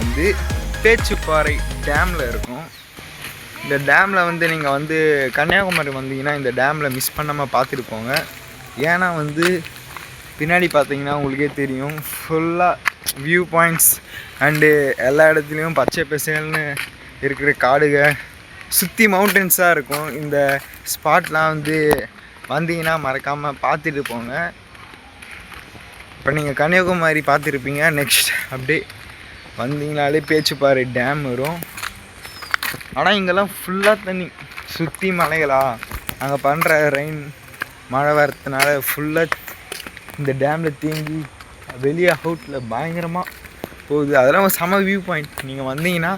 வந்து பேச்சுப்பாறை டேமில் இருக்கும். இந்த டேமில் வந்து நீங்கள் வந்து கன்னியாகுமரி வந்தீங்கன்னா இந்த டேமில் மிஸ் பண்ணாமல் பார்த்துட்டு போங்க ஏன்னா வந்து பின்னாடி பார்த்தீங்கன்னா உங்களுக்கே தெரியும். ஃபுல்லாக வியூ பாயிண்ட்ஸ் அண்டு எல்லா இடத்துலையும் பச்சை பசங்கள்னு இருக்கிற காடுக சுற்றி மவுண்டன்ஸாக இருக்கும். இந்த ஸ்பாட்லாம் வந்து வந்தீங்கன்னா மறக்காமல் பார்த்துட்டு போங்க. இப்போ நீங்கள் கன்னியாகுமரி பார்த்துருப்பீங்க. நெக்ஸ்ட் அப்படியே வந்தீங்கனாலே பேச்சுப்பாறை டேம் வரும். ஆனால் இங்கெல்லாம் ஃபுல்லாக தண்ணி. சுற்றி மலைகளா? அங்கே பண்ணுற ரெயின் மழை வரதுனால ஃபுல்லாக இந்த டேமில் தேங்கி வெளியே அவுட்டில் பயங்கரமாக போகுது. அதெல்லாம் ஒரு செம வியூ பாயிண்ட் நீங்கள் வந்தீங்கன்னா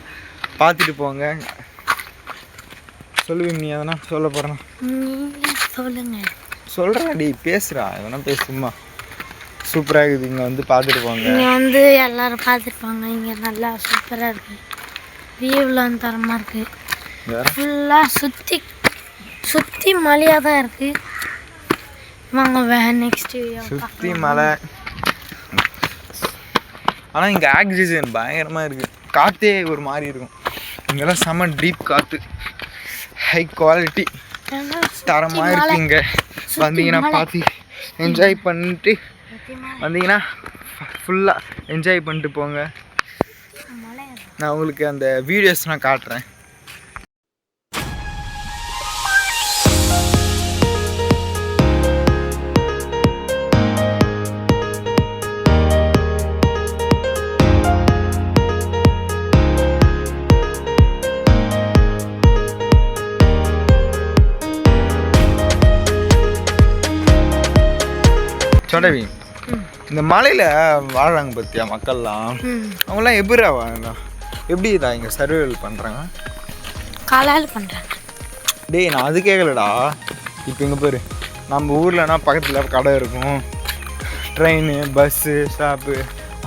பார்த்துட்டு போங்க. சொல்லுவீங்க நீ எதனா சொல்ல போகிறேன் சொல்லுங்க. சொல்கிறா டி பேசுகிறா எதனா பேசுமா சூப்பராக இருக்குது. இங்கே வந்து பார்த்துட்டு போங்க. இங்க வந்து எல்லாரும் பார்த்துருப்பாங்க இங்க நல்லா சூப்பரா இருக்கு. வியூலாம் தரமா இருக்கு. வேற? ஃபுல்லா சுத்தி சுத்தி மலையா தான் இருக்கு. வாங்க வே நெக்ஸ்ட் சுற்றி மலை. ஆனால் இங்கே ஆக்சிஜன் பயங்கரமாக இருக்குது காற்றே ஒரு மாதிரி இருக்கும். இங்கெல்லாம் செம டீப் காற்று ஹை குவாலிட்டி தரமாக இருக்கு இங்கே. வந்தீங்கன்னா பார்த்து என்ஜாய் பண்ணிட்டு வந்தீங்கன்னா ஃபுல்லாக என்ஜாய் பண்ணிட்டு போங்க. நான் உங்களுக்கு அந்த வீடியோஸ் நான் காட்டுறேன். சொடவி இந்த மலையில் வாழ்கிறாங்க பத்தியா மக்கள்லாம்? அவங்களாம் எப்படிடா வாழலாம் எப்படி தான் இங்கே சர்வைவல் பண்ணுறாங்க காலால் பண்றாங்க. டேய் நான் அது கேட்கலடா இப்போ இங்கே பாரு. நம்ம ஊர்லனா பக்கத்தில் கடை இருக்கும். ட்ரெயின் பஸ்ஸு ஸ்டாப்பு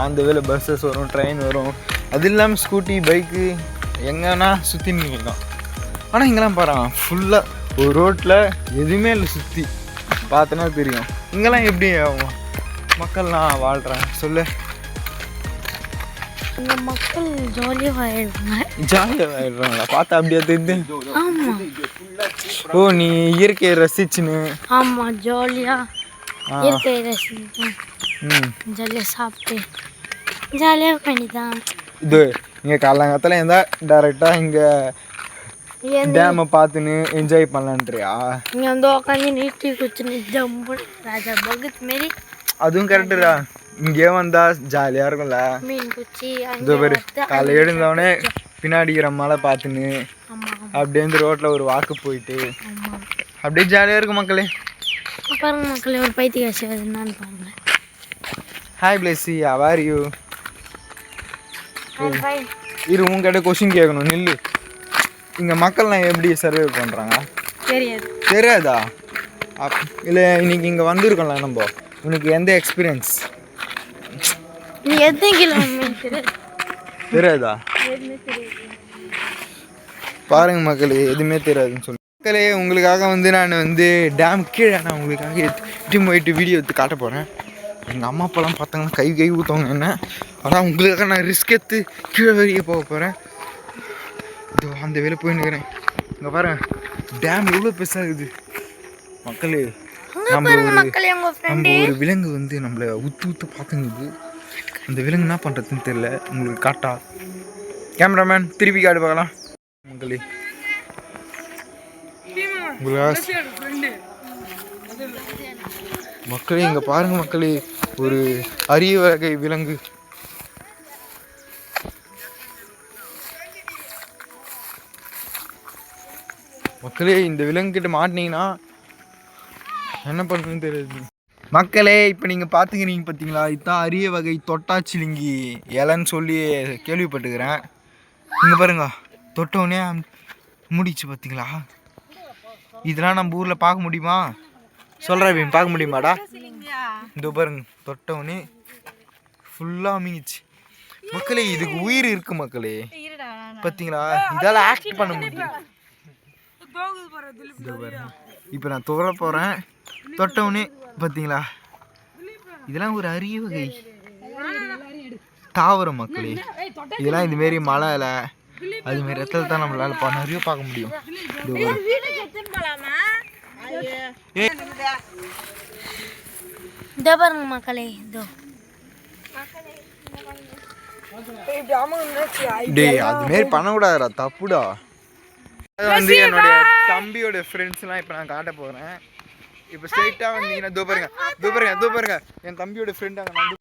அந்த வேலை பஸ்ஸஸ் வரும் ட்ரெயின் வரும். அது இல்லாமல் ஸ்கூட்டி பைக்கு எங்கன்னா சுற்றி நிற்கலாம் ஆனால் இங்கெல்லாம் பாரு ஃபுல்லாக ஒரு ரோட்டில் எதுவுமே இல்லை சுற்றி பார்த்தனா தெரியும். இங்கெல்லாம் எப்படி அவங்க மக்கள்லாம் வாழ்கிறாங்க சொல்லு. இங்க மக்கள் ஜாலியா வாழ்றாங்க ஜாலியாக ஆயிடுறாங்களா? பார்த்தா அப்படியே தெரியுது. ஆமா. ஓ நீ இயற்கையை ரசிச்சுன்னு. ஆமா ஜாலியா ஆ. இயற்கை ரசிப்போம் ம். ஜாலியாக சாப்பிட்டு ஜாலியாக பண்ணிதான். இது இங்கே காலங்காலத்தில் இருந்தால் டேரெக்டாக இங்கே டேமை பார்த்துன்னு என்ஜாய் பண்ணலான்றியா? இங்கே வந்து உட்காந்து நீட்டி குச்சின்னு ஜம்பு ராஜா பகத் மாரி அதுவும் கரெக்டுடா இங்கே வந்தால் ஜாலியாக இருக்கும்ல இந்த பேர் காலைல எழுந்தவொடனே பின்னாடி மலை பார்த்துன்னு அப்படியே இந்த ரோட்டில் ஒரு வாக்கு போயிட்டு அப்படியே ஜாலியாக இருக்கும் மக்களே பாருங்க மக்களே ஒரு பைத்தியக்காசி என்னன்னு பாருங்க ஹாய் பிளேசி அவார் யூ இரு உங்ககிட்ட கொஷின் கேட்கணும் நில்லு இங்கே மக்கள்லாம் எப்படி சர்வே பண்ணுறாங்க தெரியாது தெரியாதா அப் இல்லை இன்னைக்கு இங்கே வந்திருக்கோம்ல நம்ம உனக்கு எந்த எக்ஸ்பீரியன்ஸ் நீ எத்தனை கிலோமீட்டர் தெரியாதா. பாருங்க மக்களே எதுவுமே தெரியாதுன்னு சொல்லி. மக்களே உங்களுக்காக வந்து நான் வந்து டேம் கீழே நான் உங்களுக்காக எட்டு போயிட்டு வீடியோ எடுத்து காட்ட போகிறேன் எங்கள் அம்மா அப்பாலாம் பார்த்தாங்கன்னா கை கை ஊற்றுவாங்க என்ன? ஆனால் உங்களுக்காக நான் ரிஸ்க் எடுத்து கீழே வெளியே போக போகிறேன் இதோ அந்த வேலை போய் நிற்கிறேன் இங்கே பாருங்க டேம் எவ்வளோ பெருசாக இருக்குது. மக்களே நம்ம ஒரு விலங்கு வந்து நம்மளை உத்து உத்து பார்த்துங்குது அந்த விலங்கு என்ன பண்ணுறதுன்னு தெரியல. உங்களுக்கு காட்டா? கேமராமேன் திருப்பி காட்டு பார்க்கலாம். மக்களே. மக்களே இங்கே பாருங்க மக்களே ஒரு அரிய வகை விலங்கு. மக்களே இந்த விலங்கு கிட்ட மாட்டினீங்கன்னா என்ன பண்ணுறதுன்னு தெரியாது. மக்களே இப்போ நீங்கள் பார்த்துக்கிறீங்க பார்த்தீங்களா இதுதான் அரிய வகை தொட்டாச்சிலிங்கி இலைன்னு சொல்லி கேள்விப்பட்டுக்கிறேன் இங்கே பாருங்க தொட்டவுடனே முடிச்சு பார்த்தீங்களா இதெல்லாம் நம்ம ஊரில் பார்க்க முடியுமா? சொல்கிறேன் பார்க்க முடியுமாடா? இந்த பாருங்க தொட்டவுடனே ஃபுல்லாக அமிங்கிச்சு. மக்களே இதுக்கு உயிர் இருக்கு மக்களே. பார்த்தீங்களா இதால் ஆக்ட் பண்ண முடியும் இப்போ நான் தொட போகிறேன் தொட்டவுடனே பார்த்தீங்களா? இதெல்லாம் ஒரு அரிய வகை. தாவரம் மக்களே இதெல்லாம் இதுமாரி மலையில் அதுமாரி இடத்துல தான் நம்மளால நிறைய பார்க்க முடியும். இதோ பாருங்க மக்களே இதோ. டேய் அதுமாரி பண்ணக்கூடாதுடா தப்புடா. அது வந்து என்னுடைய தம்பியோட ஃப்ரெண்ட்ஸ்லாம் இப்போ நான் காட்ட போகிறேன் இப்போ ஸ்ட்ரெயிட்டாக வந்தீங்கன்னா தோ பாருங்க தோ பாருங்க தோ பாருங்க என் தம்பியோட ஃப்ரெண்ட் அங்கே வந்து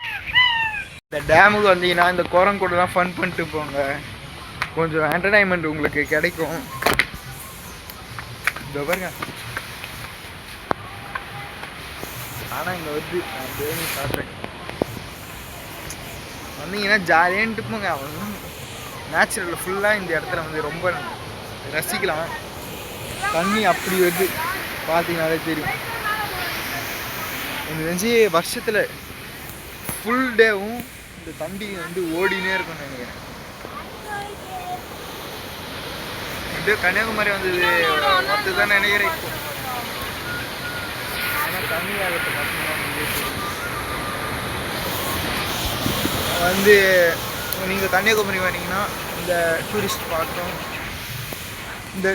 இந்த டேமுக்கு வந்தீங்கன்னா இந்த குரங்கூடலாம் ஃபன் பண்ணிட்டு போங்க. கொஞ்சம் என்டர்டைன்மெண்ட் உங்களுக்கு கிடைக்கும். இதோ பாருங்க. ஆனால் இங்கே வந்து நான் தேனி காட்டுறேன் வந்தீங்கன்னா ஜாலியான்ட்டு போங்க. அவன் நேச்சுரல் ஃபுல்லாக இந்த இடத்துல வந்து ரொம்ப ரசிக்கலாம். தண்ணி அப்படி வருது. பார்த்தீங்கனாலே தெரியும். எனக்கு தெரிஞ்சு வருஷத்தில் ஃபுல் டேவும் இந்த தம்பி வந்து ஓடினே இருக்கும்னு நினைக்கிறேன். அப்படியே கன்னியாகுமரி வந்தது. மொத்தம் தான் நினைக்கிறேன் இப்போ. ஆனால் தண்ணி மட்டும்தான் வந்து நீங்கள் கன்னியாகுமரி வந்தீங்கன்னா இந்த டூரிஸ்ட் பார்க்கும் இந்த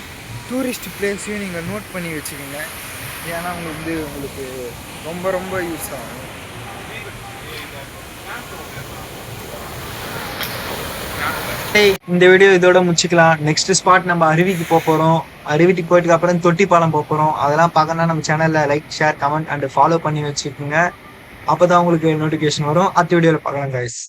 டூரிஸ்ட் பிளேஸையும் நீங்கள் நோட் பண்ணி வச்சுக்கோங்க. ஏன்னா உங்களுக்கு வந்து உங்களுக்கு ரொம்ப ரொம்ப யூஸ் ஆகும். இந்த வீடியோ இதோட முடிச்சுக்கலாம். நெக்ஸ்ட் ஸ்பாட் நம்ம அருவிக்கு போக போறோம். அருவிக்கு போயிட்டு அப்புறம் தொட்டிப்பாலம் போக போறோம். அதெல்லாம் பார்க்கணும்னா நம்ம சேனல்ல like share comment and follow பண்ணி வச்சுக்கோங்க. அப்பதான் உங்களுக்கு நோட்டிஃபிகேஷன் வரும். அடுத்த வீடியோல பார்க்கலாம் கைஸ்